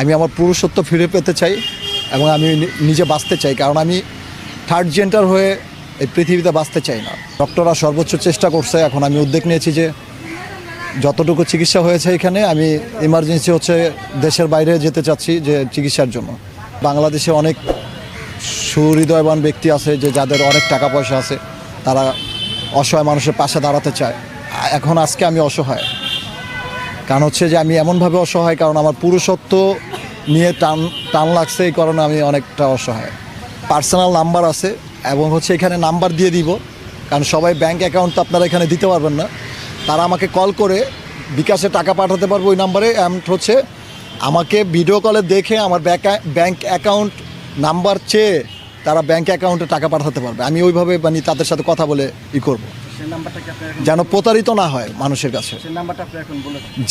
আমি আমার পুরুষত্ব ফিরে পেতে চাই এবং আমি নিজে বাঁচতে চাই, কারণ আমি থার্ড জেন্টার হয়ে এই পৃথিবীতে বাঁচতে চাই না। ডক্টররা সর্বোচ্চ চেষ্টা করছে, এখন আমি উদ্যোগ নিয়েছি যে যতটুকু চিকিৎসা হয়েছে এখানে, আমি ইমার্জেন্সি হচ্ছে দেশের বাইরে যেতে চাচ্ছি যে চিকিৎসার জন্য। বাংলাদেশে অনেক সুহৃদয়বান ব্যক্তি আছে যে যাদের অনেক টাকা পয়সা আছে, তারা অসহায় মানুষের পাশে দাঁড়াতে চায়। এখন আজকে আমি অসহায়। কারণ হচ্ছে যে আমি এমনভাবে অসহায়, কারণ আমার পুরুষত্ব নিয়ে টান টান লাগছে, এই কারণে আমি অনেকটা অসহায়। পার্সোনাল নাম্বার আছে, এবং হচ্ছে এখানে নাম্বার দিয়ে দিব, কারণ সবাই ব্যাংক অ্যাকাউন্ট তো আপনারা এখানে দিতে পারবেন না। তারা আমাকে কল করে বিকাশে টাকা পাঠাতে পারব ওই নাম্বারে অ্যান্ড হচ্ছে আমাকে ভিডিও কলে দেখে আমার ব্যাংক অ্যাকাউন্ট নাম্বার চেয়ে তারা ব্যাংক অ্যাকাউন্টে টাকা পাঠাতে পারবে। আমি ওইভাবে মানে তাদের সাথে কথা বলে ই করব। যেন প্রতারিত না হয় মানুষের কাছে।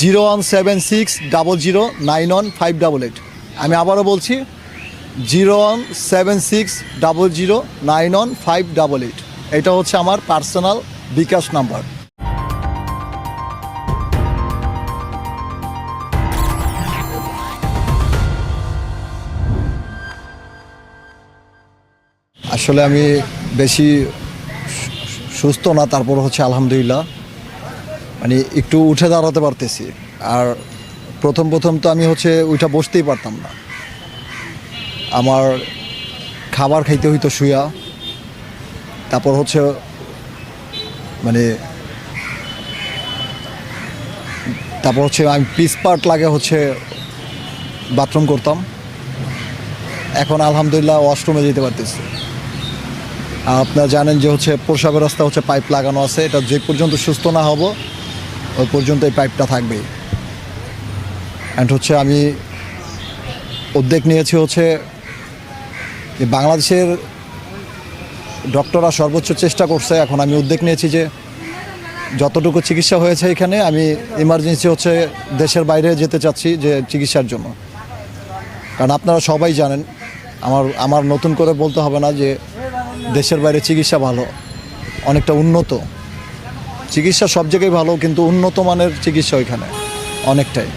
Zero one seven six double zero nine one five double eight. আমি আবারও বলছি zero one seven six double zero nine one five double eight. এটা হচ্ছে আমার পার্সোনাল বিকাশ নাম্বার। আসলে আমি বেশি সুস্থ না, তারপর হচ্ছে আলহামদুলিল্লাহ মানে একটু উঠে দাঁড়াতে পারতেছি। আর প্রথম প্রথম তো আমি হচ্ছে ওইটা বসতেই পারতাম না। আমার খাবার খাইতে হইতো শুয়া তারপর হচ্ছে মানে তারপর হচ্ছে আমি পিস পার্ট লাগে হচ্ছে বাথরুম করতাম। এখন আলহামদুলিল্লাহ ওয়াশরুমে যেতে পারতেছি। আপনারা জানেন যে হচ্ছে প্রসাবের রাস্তা হচ্ছে পাইপ লাগানো আছে। এটা যে পর্যন্ত সুস্থ না হব, ওই পর্যন্ত এই পাইপটা থাকবেই অ্যান্ড হচ্ছে আমি উদ্যোগ নিয়েছি হচ্ছে যে বাংলাদেশের ডক্টররা সর্বোচ্চ চেষ্টা করছে। এখন আমি উদ্যোগ নিয়েছি যে যতটুকু চিকিৎসা হয়েছে এখানে, আমি ইমার্জেন্সি হচ্ছে দেশের বাইরে যেতে চাচ্ছি যে চিকিৎসার জন্য। কারণ আপনারা সবাই জানেন, আমার আমার নতুন করে বলতে হবে না যে দেশের বাইরে চিকিৎসা ভালো, অনেকটা উন্নত। চিকিৎসা সব জায়গায় ভালো, কিন্তু উন্নত মানের চিকিৎসা ওইখানে, অনেকটাই।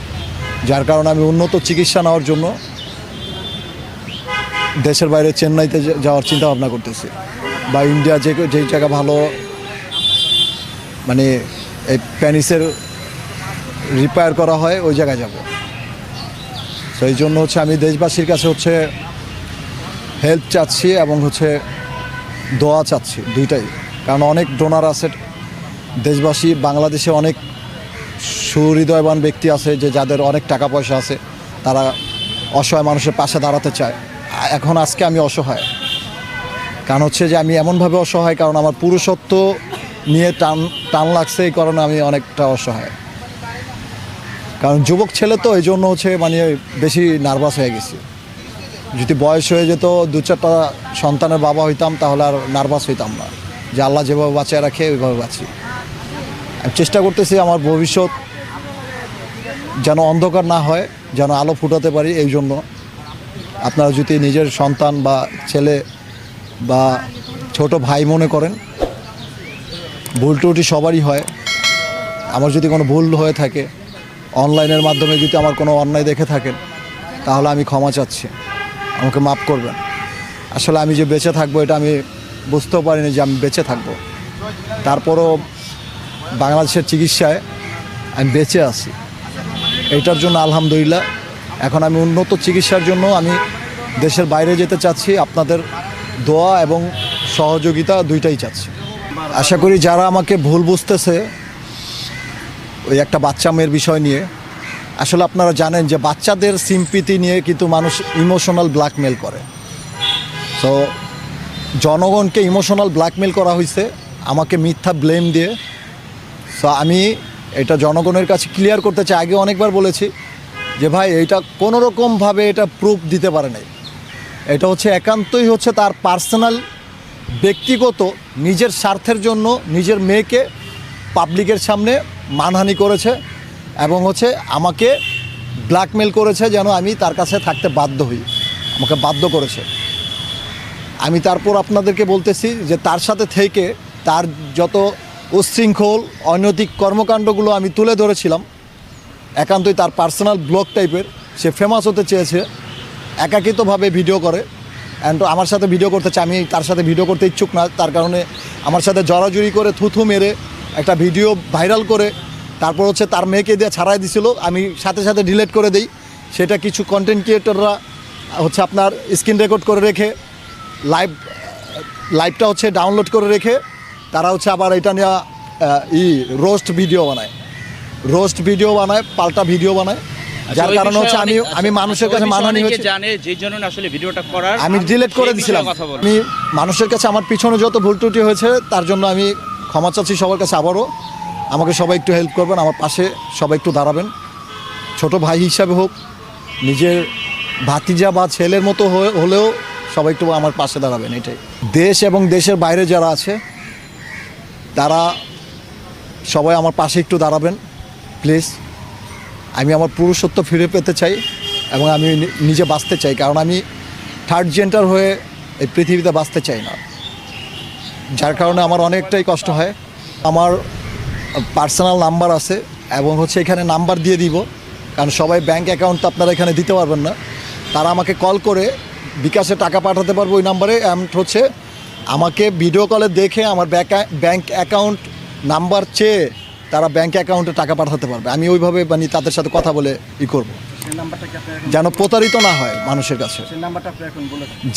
যার কারণে আমি উন্নত চিকিৎসা নেওয়ার জন্য দেশের বাইরে চেন্নাইতে যাওয়ার চিন্তা ভাবনা করতেছি। বা ইন্ডিয়া যে যেই জায়গা ভালো মানে এই প্যানিসের রিপেয়ার করা হয়, ওই জায়গায় যাব। সেই জন্য হচ্ছে আমি দেশবাসীর কাছে হচ্ছে হেল্প চাচ্ছি এবং হচ্ছে দোয়া চাচ্ছি দুইটাই। কারণ অনেক ডোনার আছে, দেশবাসী, বাংলাদেশে অনেক সুহৃদয়বান ব্যক্তি আছে যে যাদের অনেক টাকা পয়সা আছে, তারা অসহায় মানুষের পাশে দাঁড়াতে চায়। এখন আজকে আমি অসহায়। কারণ হচ্ছে যে আমি এমনভাবে অসহায়, কারণ আমার পুরুষত্ব নিয়ে টান টান লাগছে, এই কারণে আমি অনেকটা অসহায়। কারণ যুবক ছেলে তো, এই জন্য হচ্ছে মানে বেশি নার্ভাস হয়ে গেছি। যদি বয়স হয়ে যেত, দু চারটা সন্তানের বাবা হইতাম, তাহলে আর নার্ভাস হইতাম না। যে আল্লাহ যেভাবে বাঁচিয়ে রাখে, ওইভাবে বাঁচি। আমি চেষ্টা করতেছি আমার ভবিষ্যৎ যেন অন্ধকার না হয়, যেন আলো ফুটাতে পারি এই জন্য। আপনারা যদি নিজের সন্তান বা ছেলে বা ছোট ভাই মনে করেন, ভুল ত্রুটি সবারই হয়। আমার যদি কোনো ভুল হয়ে থাকে, অনলাইনের মাধ্যমে যদি আমার কোনো অন্যায় দেখে থাকেন, তাহলে আমি ক্ষমা চাচ্ছি। আমাকে মাফ করবেন। আসলে আমি যে বেঁচে থাকব এটা আমি বুঝতেও পারিনি যে আমি বেঁচে থাকব। তারপরও বাংলাদেশের চিকিৎসায় আমি বেঁচে আছি। এইটার জন্য আলহামদুলিল্লাহ, এখন আমি উন্নত চিকিৎসার জন্য আমি দেশের বাইরে যেতে চাচ্ছি, আপনাদের দোয়া এবং সহযোগিতা দুইটাই চাচ্ছি। আশা করি যারা আমাকে ভুল বুঝতেছে, ওই একটা বাচ্চা মেয়ের বিষয় নিয়ে আসলে আপনারা জানেন যে বাচ্চাদের সিম্পিতি নিয়ে কিন্তু মানুষ ইমোশনাল ব্ল্যাকমেল করে। তো জনগণকে ইমোশনাল ব্ল্যাকমেল করা হয়েছে আমাকে মিথ্যা ব্লেম দিয়ে। সো আমি এটা জনগণের কাছে ক্লিয়ার করতে চাই। আগে অনেকবার বলেছি যে ভাই, এটা কোনো রকমভাবে এটা প্রুফ দিতে পারে নাই। এটা হচ্ছে একান্তই হচ্ছে তার পার্সোনাল ব্যক্তিগত, নিজের স্বার্থের জন্য নিজের মেয়েকে পাবলিকের সামনে মানহানি করেছে। এবং হচ্ছে আমাকে ব্ল্যাকমেল করেছে যেন আমি তার কাছে থাকতে বাধ্য হই। আমাকে বাধ্য করেছে। আমি তারপর আপনাদেরকে বলতেছি যে তার সাথে থেকে তার যত উচ্ছৃঙ্খল অনৈতিক কর্মকাণ্ডগুলো আমি তুলে ধরেছিলাম, একান্তই তার পার্সোনাল ব্লগ টাইপের, সে ফেমাস হতে চেয়েছে, একাকিতভাবে ভিডিও করে। অ্যান্ড আমার সাথে ভিডিও করতে চায়, আমি তার সাথে ভিডিও করতে ইচ্ছুক না, তার কারণে আমার সাথে জড়াজড়ি করে থুথু মেরে একটা ভিডিও ভাইরাল করে তারপর হচ্ছে তার মেয়েকে দিয়ে ছাড়াই দিছিল। আমি সাথে সাথে ডিলেট করে দিই। সেটা কিছু কন্টেন্ট ক্রিয়েটররা হচ্ছে আপনার স্ক্রিন রেকর্ড করে রেখে লাইভ লাইভটা হচ্ছে ডাউনলোড করে রেখে তারা হচ্ছে আবার এটা নিয়ে ই রোস্ট ভিডিও বানায়। রোস্ট ভিডিও বানায় পাল্টা ভিডিও বানায়। যার আচ্ছা, কারণে হচ্ছে আমি আমি আচ্ছা, মানুষের কাছে মানানি হয়েছে জানে যে জন্য আসলে ভিডিওটা করার। আমি ডিলিট করে দিছিলাম। আমি মানুষের কাছে আমার পিছনে যত ভুল ত্রুটি হয়েছে তার জন্য আমি ক্ষমা চাচ্ছি সবার কাছে আবারও। আমাকে সবাই একটু হেল্প করবেন, আমার পাশে সবাই একটু দাঁড়াবেন। ছোট ভাই হিসাবে হোক, নিজের ভাতিজা বা ছেলের মতো হলেও সবাই একটু আমার পাশে দাঁড়াবেন, এটাই। দেশ এবং দেশের বাইরে যারা আছে, তারা সবাই আমার পাশে একটু দাঁড়াবেন প্লিজ আমি আমার পুরুষত্ব ফিরে পেতে চাই এবং আমি নিজে বাঁচতে চাই, কারণ আমি থার্ড জেন্টার হয়ে এই পৃথিবীতে বাঁচতে চাই না। যার কারণে আমার অনেকটাই কষ্ট হয়। আমার পার্সোনাল নাম্বার আছে এবং হচ্ছে এখানে নাম্বার দিয়ে দিব, কারণ সবাই ব্যাংক অ্যাকাউন্ট আপনারা এখানে দিতে পারবেন না। তারা আমাকে কল করে বিকাশে টাকা পাঠাতে পারব ওই নাম্বারে and হচ্ছে আমাকে ভিডিও কলে দেখে আমার ব্যাংক অ্যাকাউন্ট নাম্বার চেয়ে তারা ব্যাংক অ্যাকাউন্টে টাকা পাঠাতে পারবে। আমি ওইভাবে মানে তাদের সাথে কথা বলে ই করব। যেন প্রতারিত না হয় মানুষের কাছে।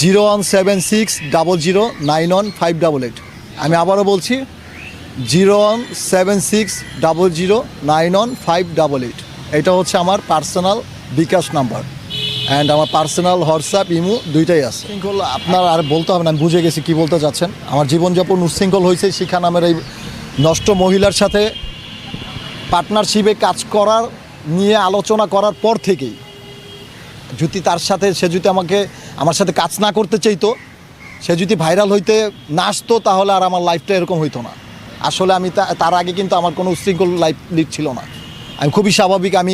Zero one seven six double zero nine one five double eight. আমি আবারও বলছি zero one seven six double zero nine one five double eight. এটা হচ্ছে আমার পার্সোনাল বিকাশ নাম্বার। অ্যান্ড আমার পার্সোনাল হোয়াটসঅ্যাপ, ইমো দুইটাই আছে। শৃঙ্খল, আপনার আর বলতে হবে না, আমি বুঝে গেছি কী বলতে চাচ্ছেন আমার জীবনযাপন উচ্ছৃঙ্খল হয়েছে, শিখা নামের এই নষ্ট মহিলার সাথে পার্টনারশিপে কাজ করার, নিয়ে আলোচনা করার পর থেকেই, যদি তার সাথে, সে যদি আমাকে, আমার সাথে কাজ না করতে চাইতো, সে যদি ভাইরাল হইতে না আসতো, তাহলে আর আমার লাইফটা এরকম হইতো না। আসলে আমি তার আগে কিন্তু আমার কোনো উশৃঙ্খল লাইফ লিড ছিল না। আমি খুবই স্বাভাবিক, আমি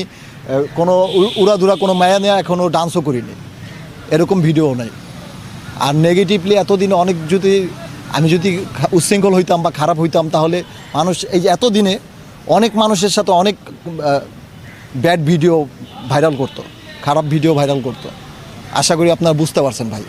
কোনো উড়াধুরা, কোনো মায়া নেয়া এখনও ডান্সও করিনি। এরকম ভিডিও নেই। আর নেগেটিভলি এতদিনে অনেক যদি আমি যদি উচ্ছৃঙ্খল হইতাম বা খারাপ হইতাম, তাহলে মানুষ এই যে এতদিনে অনেক মানুষের সাথে অনেক ব্যাড ভিডিও ভাইরাল করতো। খারাপ ভিডিও ভাইরাল করতো। আশা করি আপনারা বুঝতে পারছেন ভাই।